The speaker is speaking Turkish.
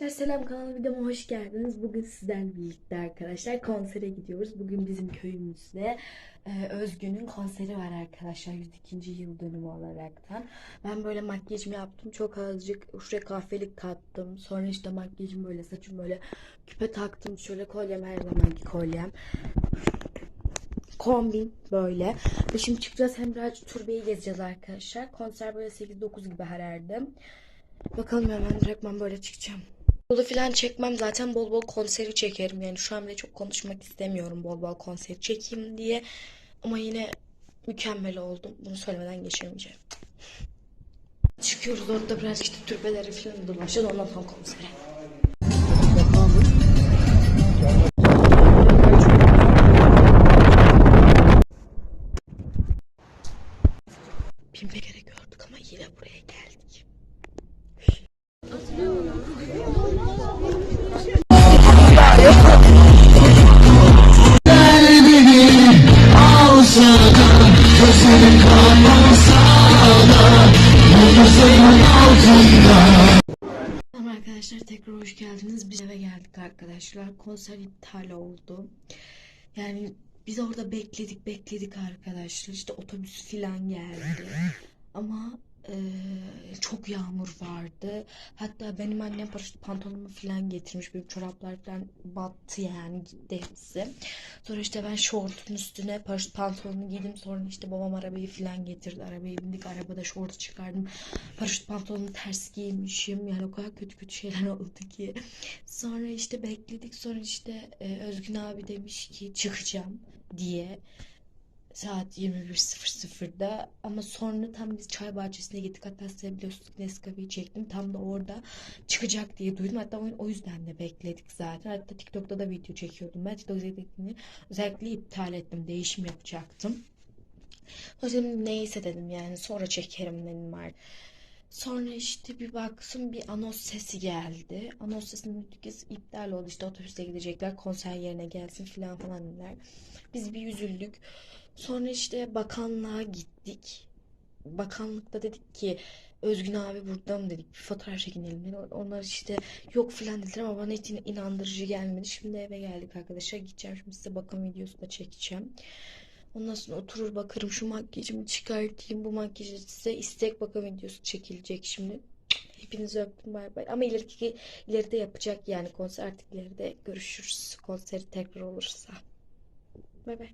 Selam kanalıma videoma hoş geldiniz. Bugün sizlerle birlikte arkadaşlar konsere gidiyoruz. Bugün bizim köyümüzde e, Özgün'ün konseri var arkadaşlar 102. yıl dönümü olaraktan. Ben böyle makyajımı yaptım. Çok azıcık şuraya kahvelik kattım. Sonra işte makyajım böyle saçım böyle küpe taktım. Şöyle kolyem her zamanki kolyem. Kombin böyle. Ve şimdi çıkacağız hem birazcık turbeyi gezeceğiz arkadaşlar. Konser böyle 8-9 gibi herhalde. Bakalım hemen direktman böyle çıkacağım. Yolu falan çekmem zaten bol bol konseri çekerim yani şu an bile çok konuşmak istemiyorum bol bol konseri çekeyim diye ama yine mükemmel oldum bunu söylemeden geçemeyeceğim. Çıkıyoruz orada biraz işte türbeleri falan dolaşacağız ondan sonra konsere. Bin bir kere gördük ama yine buraya geldik. Tekrar hoş geldiniz. Biz eve geldik arkadaşlar. Konser iptal oldu. Yani biz orada bekledik bekledik arkadaşlar. İşte otobüs filan geldi. Ama eee, çok yağmur vardı. Hatta benim annem paraşüt pantolonumu filan getirmiş. Benim çoraplar filan battı yani gitti hepsi. Sonra işte ben şortun üstüne paraşüt pantolonu giydim. Sonra işte babam arabayı filan getirdi. Arabaya bindik. Arabada şortu çıkardım. Paraşüt pantolonu ters giymişim. Yani o kadar kötü kötü şeyler oldu ki. Sonra işte bekledik. Sonra işte e, Özgün abi demiş ki çıkacağım diye. Saat 21.00'da ama sonra tam biz çay bahçesine gittik. Hatta size biliyorsunuz Nescafe'yi çektim. Tam da orada çıkacak diye duydum. Hatta o, yüzden de bekledik zaten. Hatta TikTok'ta da video çekiyordum. Ben TikTok izlediğini özellikle iptal ettim. Değişim yapacaktım. O yüzden neyse dedim yani sonra çekerim dedim var. Sonra işte bir baktım bir anons sesi geldi. Anons sesinin kez iptal oldu. İşte otobüste gidecekler konser yerine gelsin filan falan dediler. Biz bir üzüldük. Sonra işte bakanlığa gittik. Bakanlıkta dedik ki Özgün abi burada mı dedik bir fotoğraf çekinelim. Onlar işte yok filan dediler ama bana hiç inandırıcı gelmedi. Şimdi eve geldik arkadaşlar. Gideceğim şimdi size bakım videosu da çekeceğim. Ondan sonra oturur bakarım şu makyajımı çıkartayım. Bu makyajı size istek bakım videosu çekilecek şimdi. Hepinizi öptüm bay bay. Ama ileriki, ileride yapacak yani konser artık ileride görüşürüz. Konseri tekrar olursa. Bay bay.